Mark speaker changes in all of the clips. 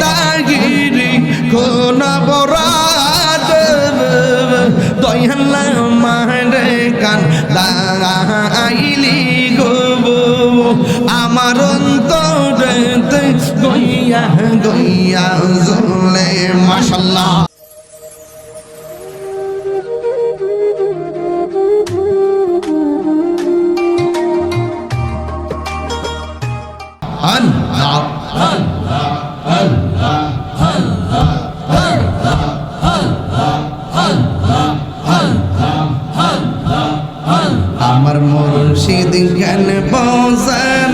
Speaker 1: তাগিরি কোন বরাদ দয়াল্লা মারে কান লাইলি গো আমার অন্তরেতে গইয়া গইয়া জলে মাশাল্লাহ। আল্লাহ আমার খুরশিদ জ্ঞান বজার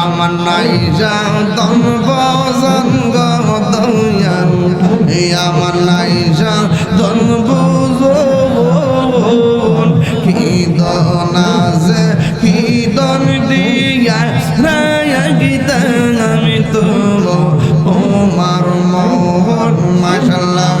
Speaker 1: আমার নাই যাতন বজঙ্গ দয়াল। এই আমার নাই যাতন বুঝন কি দনাজে কি দন দিয়া? রায়া গীতা আমি তো ওমার মোহন, মাশাল্লাহ।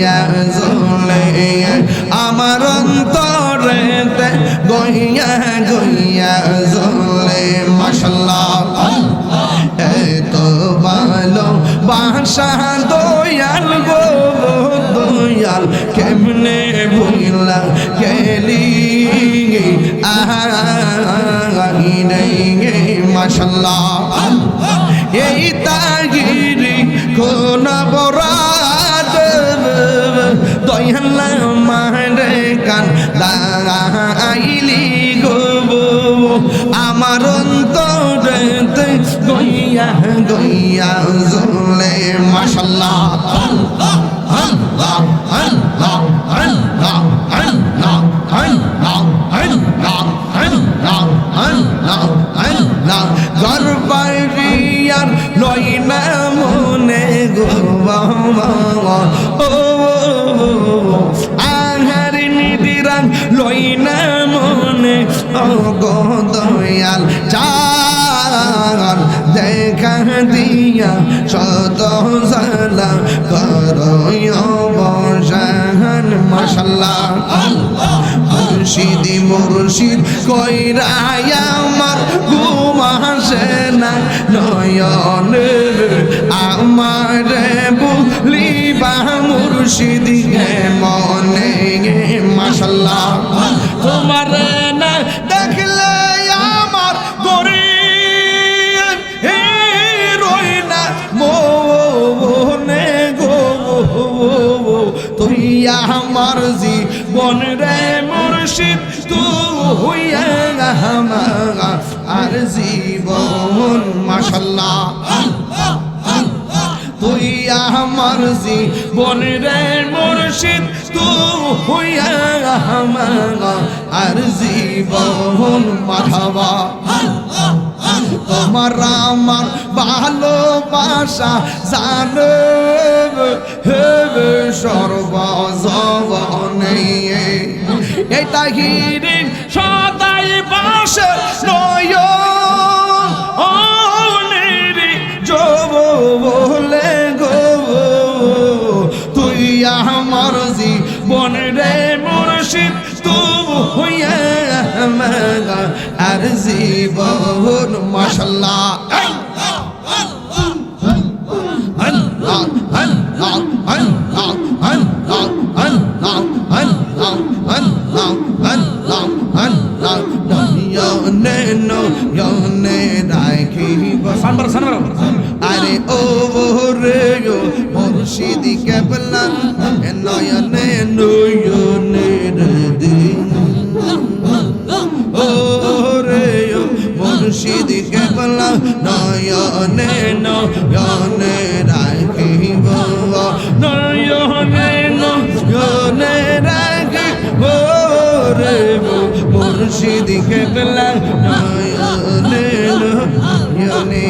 Speaker 1: গইয়া গইয়া জলে মাশাল্লাহ। এত ভালো বাসা দয়াল গো, দয়াল, কেমনে ভুলা গেলি মাশাল্লাহ। এই তাগিরি কোন দয়াল্লা মারে কান লাইলি গো আমার অন্তরেতে গইয়া গইয়া জলে মাশাল্লাহ লই না মনে অগদয়াল চাল দেখা দিয়া শত জালা করয় বসান মশলা মুর্শিদি, মুর্শিদ কইরায় আমার ঘুমাসে না নয়নের আমার বুলি মুর্শিদি। দেখলে আমার গরিব রই না মনে গো, তুই আমার জীবন রে মুর্শিদ আর জীবন, মাশাল্লাহ। তুই আমার জীবন রে মুর্শিদ, তু হইয়া আমার আর জীবন মাধাবা তোমার আমার ভালোবাসা জানো সর্বজনে। এই তাহিরিন সদাই বাসে নয় মেলা আর জীবন
Speaker 2: মশলা
Speaker 1: আরে ও রে মুর্শিদি কেবলা নয়নে নয় নয়নে নয়নে রাখিব নয়নে নয়নে রাখিব রে মুর্শিদি কেবলা নয়নে নয়নে